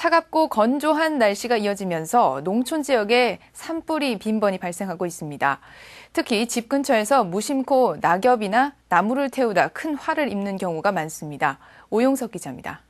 차갑고 건조한 날씨가 이어지면서 농촌 지역에 산불이 빈번히 발생하고 있습니다. 특히 집 근처에서 무심코 낙엽이나 나무를 태우다 큰 화를 입는 경우가 많습니다. 오용석 기자입니다.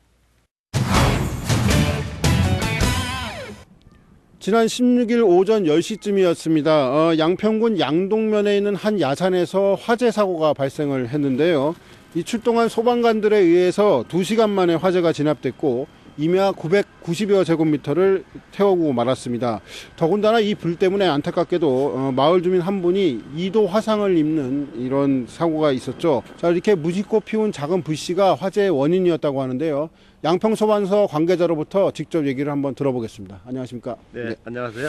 지난 16일 오전 10시쯤이었습니다. 어, 양평군 양동면에 있는 한 야산에서 화재 사고가 발생을 했는데요. 이 출동한 소방관들에 의해서 2시간 만에 화재가 진압됐고 임야 990여 제곱미터를 태우고 말았습니다. 더군다나 이 불 때문에 안타깝게도 어, 마을 주민 한 분이 2도 화상을 입는 이런 사고가 있었죠. 자 이렇게 무심코 피운 작은 불씨가 화재의 원인이었다고 하는데요. 양평소방서 관계자로부터 직접 얘기를 한번 들어보겠습니다. 안녕하십니까? 네, 안녕하세요.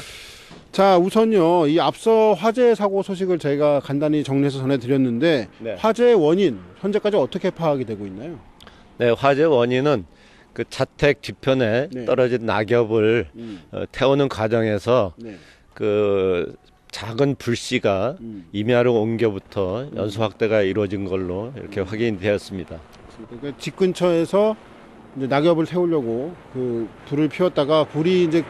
자 우선요 이 앞서 화재 사고 소식을 저희가 간단히 정리해서 전해드렸는데 네. 화재의 원인 현재까지 어떻게 파악이 되고 있나요? 네, 화재 원인은 그 자택 뒤편에 네. 떨어진 낙엽을 음, 어, 태우는 과정에서 네. 그 작은 불씨가 음. 임야로 옮겨부터 연소 확대가 이루어진 걸로 이렇게 확인되었습니다. 그러니까 집 근처에서 이제 낙엽을 태우려고 그 불을 피웠다가 불이 이제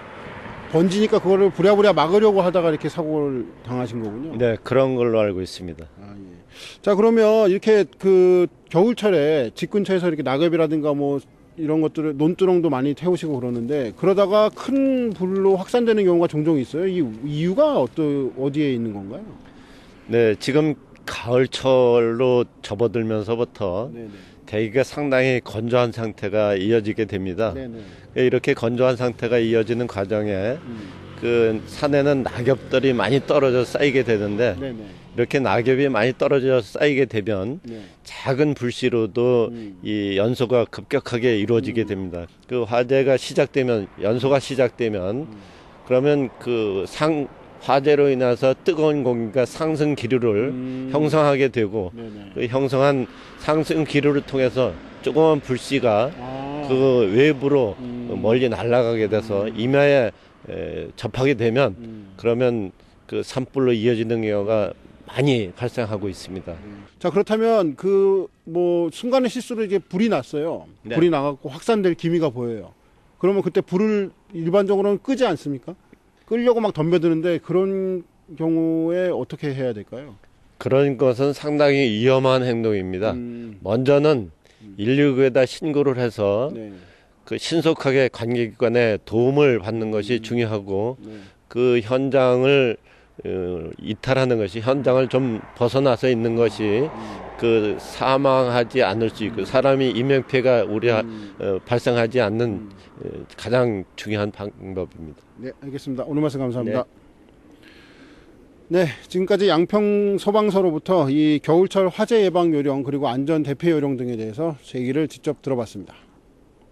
번지니까 그거를 부랴부랴 막으려고 하다가 이렇게 사고를 당하신 거군요. 네, 그런 걸로 알고 있습니다. 아, 예. 자 그러면 이렇게 그 겨울철에 집 근처에서 이렇게 낙엽이라든가 뭐 이런 것들을 논두렁도 많이 태우시고 그러는데 그러다가 큰 불로 확산되는 경우가 종종 있어요. 이 이유가 어떠 어디에 있는 건가요? 네, 지금 가을철로 접어들면서부터 네네. 대기가 상당히 건조한 상태가 이어지게 됩니다. 네네. 이렇게 건조한 상태가 이어지는 과정에 음. 그 산에는 낙엽들이 많이 떨어져 쌓이게 되는데 네네. 이렇게 낙엽이 많이 떨어져 쌓이게 되면 네. 작은 불씨로도 음. 이 연소가 급격하게 이루어지게 됩니다. 그 화재가 시작되면 연소가 시작되면 음. 그러면 그 상 화재로 인해서 뜨거운 공기가 상승 기류를 음. 형성하게 되고 네네. 그 형성한 상승 기류를 통해서 조그만 불씨가 아. 그 외부로 음. 멀리 날아가게 돼서 임야에 에, 접하게 되면 음. 그러면 그 산불로 이어지는 경우가 많이 발생하고 있습니다. 자 그렇다면 그 뭐 순간의 실수로 이제 불이 났어요. 네. 불이 나갖고 확산될 기미가 보여요. 그러면 그때 불을 일반적으로는 끄지 않습니까? 끌려고 막 덤벼드는데 그런 경우에 어떻게 해야 될까요? 그런 것은 상당히 위험한 행동입니다. 음, 먼저는 119에다 신고를 해서 네, 그 신속하게 관계기관의 도움을 받는 것이 음. 중요하고 네. 그 현장을 어, 이탈하는 것이 현장을 좀 벗어나서 있는 것이 음, 그 사망하지 않을 수 있고 사람이 인명피해가 우려 음, 어, 발생하지 않는 음. 어, 가장 중요한 방법입니다. 네, 알겠습니다. 오늘 말씀 감사합니다. 네, 지금까지 양평 소방서로부터 이 겨울철 화재 예방 요령 그리고 안전 대피 요령 등에 대해서 제 얘기를 직접 들어봤습니다.